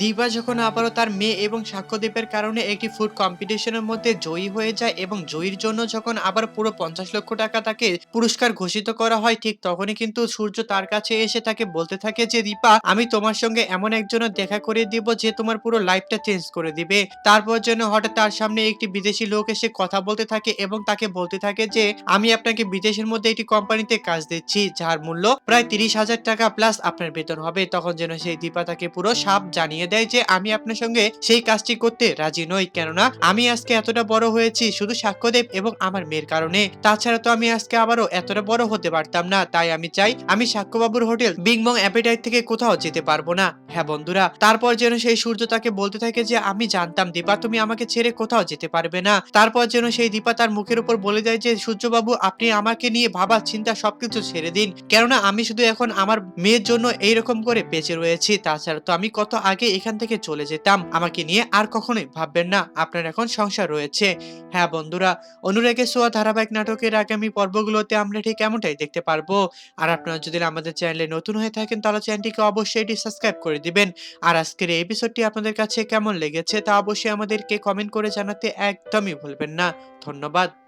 দিবা যখন আবারও তার মেয়ে এবং সাক্ষ্যদ্বীপের কারণে একটি ফুড কম্পিটিশনের মধ্যে জয়ী হয়ে যায় এবং জয়ীর জন্য যখন আবার পুরো পঞ্চাশ লক্ষ টাকা তাকে পুরস্কার ঘোষিত করা হয়, ঠিক তখনই কিন্তু সূর্য তার কাছে এসে তাকে বলতে থাকে যে দীপা আমি তোমার সঙ্গে এমন একজনের দেখা করে দিব যে তোমার পুরো লাইফটা চেঞ্জ করে দিবে। তারপর যেন হঠাৎ তার সামনে একটি বিদেশি লোক এসে কথা বলতে থাকে এবং তাকে বলতে থাকে যে, আমি আপনাকে বিদেশের মধ্যে একটি কোম্পানিতে কাজ দিচ্ছি, যার মূল্য প্রায় তিরিশ হাজার টাকা প্লাস আপনার বেতন হবে। তখন যেন সেই দীপা তাকে পুরো সাপ জানিয়ে দেয় যে আমি আপনার সঙ্গে সেই কাজটি করতে রাজি নই। কেননা আমি আজকে এতটা বড় হয়েছি শুধু সাক্ষ্যদেব এবং আমার মেয়ের কারণে। তাছাড়া তো আমি আজকে আবারও এতটা বড় হতে পারতাম না। তাই আমি চাই আমি সাক্ষ্যবাবুর হোটেল বিংবং অ্যাপেটাইট থেকে কোথাও যেতে পারব না। হ্যাঁ বন্ধুরা, তারপর যেন সেই সূর্য তাকে বলতে থাকে যে, আমি জানতাম দীপা, তুমি আমাকে ছেড়ে কোথাও যেতে পারবে না। তারপর যেন সেই দীপা তার মুখের উপর বলে দেয় যে, সূর্যবাবু, আপনি আমাকে নিয়ে ভাবা চিন্তা সবকিছু ছেড়ে দিন। কেননা আমি শুধু এখন আমার মেয়ের জন্য এইরকম করে বেঁচে রয়েছি। তাছাড়া তো আমি কত আগে এখান থেকে চলে যেতাম। আমাকে নিয়ে আর কখনোই ভাববেন না, আপনার এখন সংসার রয়েছে। হ্যাঁ বন্ধুরা, অনুরাগে সোয়া ধারাবাহিক নাটকের আগামী পর্বগুলোতে আমরা ঠিক এমনটাই দেখতে পারব। আর আপনারা যদি আমাদের চ্যানেলে নতুন হয়ে থাকেন, তাহলে চ্যানেলটিকে অবশ্যই এটি সাবস্ক্রাইব করে দিবেন। আর আজকের এই এপিসোডটি আপনাদের কাছে কেমন লেগেছে, তা অবশ্যই আমাদেরকে কমেন্ট করে জানাতে একদমই ভুলবেন না। ধন্যবাদ।